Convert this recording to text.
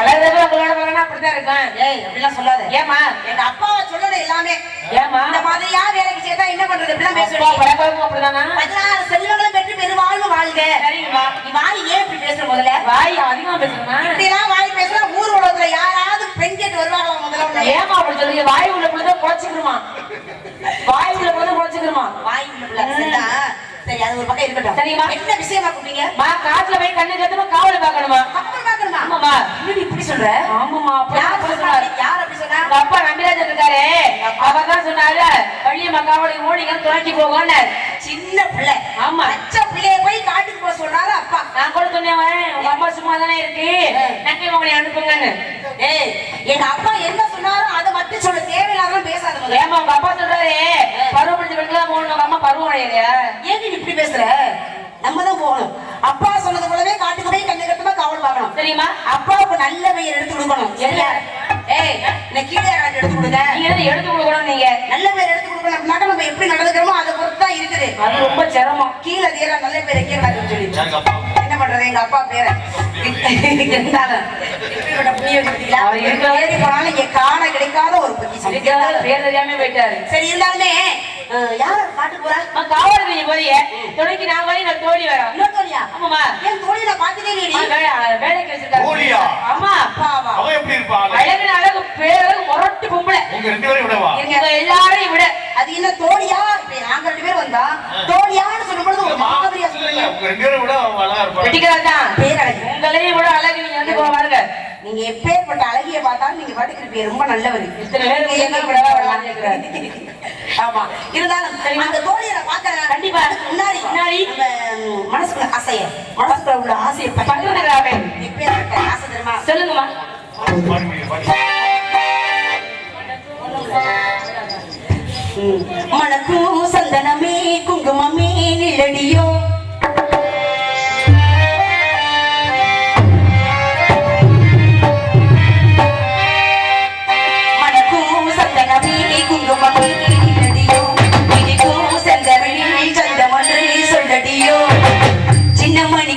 இருக்கேன். ஏய் அப்படிலாம் சொல்லாத. ஏமா எங்க அப்பாவை சொல்லணும் எல்லாமே. ஏமா இந்த மாதிரியா வேலைக்கு சேர்த்தா என்ன பண்றது? இப்படிலாம் பழக்கம் அப்படிதானா? பதினாறு செல்வங்களும் பெற்று பெருவாழ்வு வாழ்க. சரிங்கம்மா நீ வாய் ஏன் இப்படி பேசுற முதல்ல? வாய் அதிகமா இப்படிலாம் வாய் ஊர் உலகத்துல யாராவது பெண் கேட்டு வருவாங்களா முதல்ல? ஏமா அப்படி சொல்றீங்க? வாய் உள்ள புள்ளதான் குறைச்சிக்கிறோமா வாய் உள்ள புள்ளதான் குறைச்சிக்கிறோமா வாய் உள்ள? சரி அது ஒரு பக்கம் இருக்கட்டும். சரிம்மா. என்ன விஷயமா கூப்பிட்டீங்க? மா காட்டுல போய் கண்ணு கத்துமா காவல் பார்க்கணுமா? அப்புறம் பார்க்கணுமா? ஆமாம்மா. சொல்ற? ஆமாமா அப்படி யார் சொன்னாரு? யார் அப்படி அப்பா நம்பிராஜன் இருக்காரு. அவர் தான் சொன்னாரு பள்ளிய மக்காவளை ஓடிங்க துணைக்கு சின்ன பிள்ளை. ஆமா. பச்சை பிள்ளைய போய் காட்டுக்கு போக சொல்றாரு அப்பா. நான் கூட சொன்னேன் உங்க அம்மா சும்மா தானே இருக்கு நக்கை மகனை அனுப்புங்கன்னு. ஏய் எங்க அப்பா என்ன சொன்னாரோ அதை மட்டும் சொல்ல தேவையில்லாம பேசாத முதல்ல. ஏமா உங்க அப்பா சொல்றாரு. பருவப்படுத்தி பெண்கள் போகணும் உங்க அம்மா பருவம் அடையலையா ஏன் நீ இப்படி பேசுற? நம்ம தான் போகணும். அப்பா சொன்னது போலவே காட்டுக்கு போய் கண்ணு கட்டுமா தெரியுமா? அப்பாவுக்கு நல்ல பெயர் எடுத்து கொடுக்கணும். சரியா? ஏய் இந்த கீழே காட்டு எடுத்து கொடுங்க. நீங்க எதுவும் எடுத்து கொடுக்கணும் நீங்க? நல்ல பேர் எடுத்து கொடுக்கணும் அப்படின்னாக்க நம்ம எப்படி நடந்துக்கிறோமோ அதை பொறுத்து தான் இருக்குது. அது ரொம்ப சிரமம். கீழே தீர நல்ல பேர் வைக்கிறாருன்னு சொல்லி. என்ன பண்றது? எங்க அப்பா பேரை. இருந்தாலும் போனாலும் இங்க காண கிடைக்காத ஒரு அதுக்காக பேர் தெரியாம போயிட்டாரு. சரி இருந்தாலுமே யார் காட்டுக்கு போறா? காவல் நீங்க போய் துணைக்கு நான் போய் நான் தோழி வரேன் இன்னொரு தோழியா? ஆமாமா ஏன் தோழி நான் பார்த்ததே இல்லையடி அம்மா, வே- வேலைக்கு வச்சிருக்காரு தோழியா? ஆமா அப்பாவா அவ எப்படி இருப்பாங்க அழகு அழகு பேரழகு முரட்டு பொம்பளை உங்க ரெண்டு பேரும் விடவா இவங்க எல்லாரையும் விட அது என்ன தோழியா? இப்ப நாங்க ரெண்டு பேரும் வந்தா தோழியான்னு சொல்லும் பொழுது ஒரு இல்ல, சொல்லுங்க. உங்க ரெண்டு பேரும் விட அழகா நீங்க வந்து பாருங்க நீங்க எப்பேற்பட்ட அழகிய பார்த்தாலும் நீங்க பாட்டுக்கு இருப்பீங்க. ரொம்ப நல்லவர். இத்தனை பேர் என்ன விட. ஆமா. இருந்தாலும் அந்த தோழியை நான் பார்க்கறேன். கண்டிப்பா. முன்னாடி முன்னாடி. மனசுக்குள்ள ஆசைய மனசுக்குள்ள உள்ள ஆசையை பகிர்ந்துக்கிறாவே. எப்பேற்பட்ட ஆசை தெரியுமா? சொல்லுங்கம்மா. பாருங்க, பாருங்க. ம். மணக்கும் சந்தனமே குங்குமமே நிழடியோ மணக்கும் சந்தனமே குங்குமமே நிழடியோ இனிக்கும் செந்தமிழில் சந்தமொன்று சொல்லடியோ சின்ன மணி